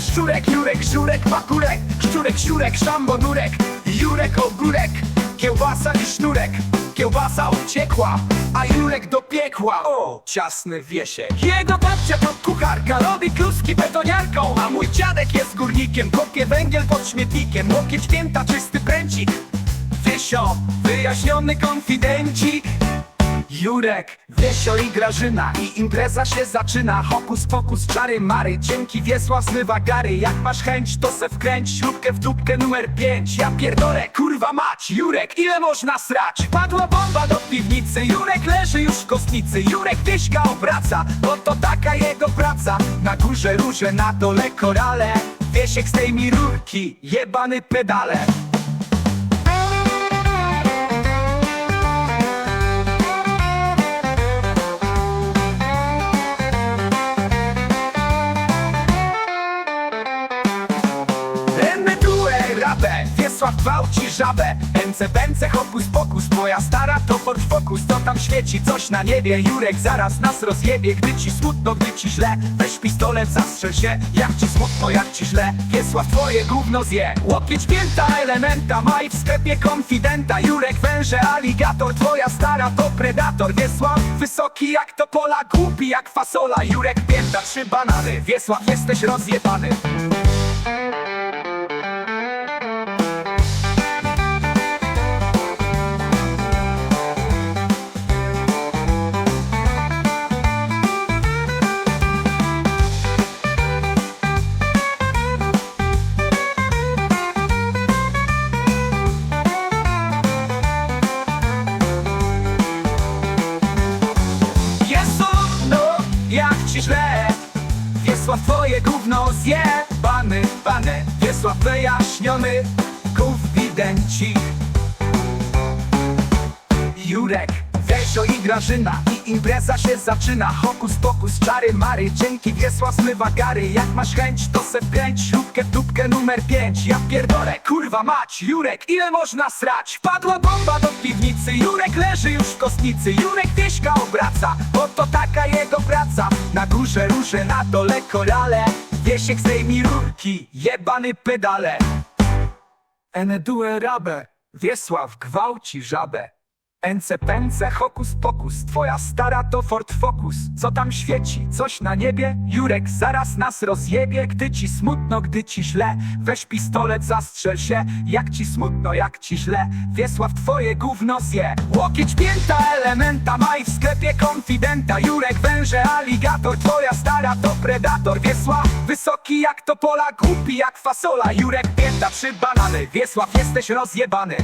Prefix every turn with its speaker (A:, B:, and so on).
A: szczurek, Jurek, żurek, makurek Szczurek, siurek, szambo, nurek Jurek, ogórek, kiełbasa i sznurek. Kiełbasa uciekła, a Jurek do piekła. O, ciasny wiesiek. Jego babcia to kucharka, robi kluski betoniarką A mój dziadek jest górnikiem, kopie węgiel pod śmietnikiem Łokieć pięta, czysty pręcik. Wiesio, wyjaśniony konfidencik Jurek, Wiesio i Grażyna I impreza się zaczyna. Hokus pokus, czary mary Dzięki Wiesław zmywa gary. Jak masz chęć, to se wkręć Śrubkę w dupkę numer 5 Ja pierdolę, kurwa mać. Jurek, ile można srać? Padła bomba do piwnicy. Jurek leży już w kostnicy. Jurek Wieśka obraca Oto taka jego praca. Na górze róże, na dole korale. Wiesiek z tej mi rurki Jebany pedale rabę, Wiesław gwałci żabę. Ence pęce hokus pokus, twoja stara to Ford Focus To tam świeci coś na niebie, Jurek zaraz nas rozjebie. Gdy ci smutno, gdy ci źle, weź pistolet, zastrzel się. Jak ci smutno, jak ci źle, Wiesław twoje gówno zje. Łokieć pięta, elementa, maj w sklepie konfidenta. Jurek węże, aligator, twoja stara to predator. Wiesław wysoki jak to pola, głupi jak fasola. Jurek pięta, trzy banany, Wiesław jesteś rozjebany Wiesław twoje gówno zje Bany, Wiesław wyjaśniony Konfidencik Jurek, I Grażyna I impreza się zaczyna. Hokus pokus, czary mary Dzięki Wiesław zmywa gary. Jak masz chęć, to se wkręć Śrubkę dupkę numer 5 Ja pierdolę, kurwa mać Jurek, ile można srać? Padła bomba do piwnicy Jurek leży już w kostnicy. Jurek wieśka obraca Oto taka jego praca. Na górze róże, na dole korale. Wiesiek zdejmij rurki Jebany pedale. Ene due rabe, Wiesław gwałci żabę. Ence pęce, hokus pokus, twoja stara to Ford Focus. Co tam świeci, coś na niebie? Jurek zaraz nas rozjebie, gdy ci smutno, gdy ci źle. Weź pistolet, zastrzel się, jak ci smutno, jak ci źle. Wiesław twoje gówno zje. Łokieć pięta, elementa, maj w sklepie konfidenta. Jurek węże, aligator, twoja stara to predator. Wiesław wysoki jak to pola, głupi jak fasola. Jurek pięta, trzy banany, Wiesław jesteś rozjebany.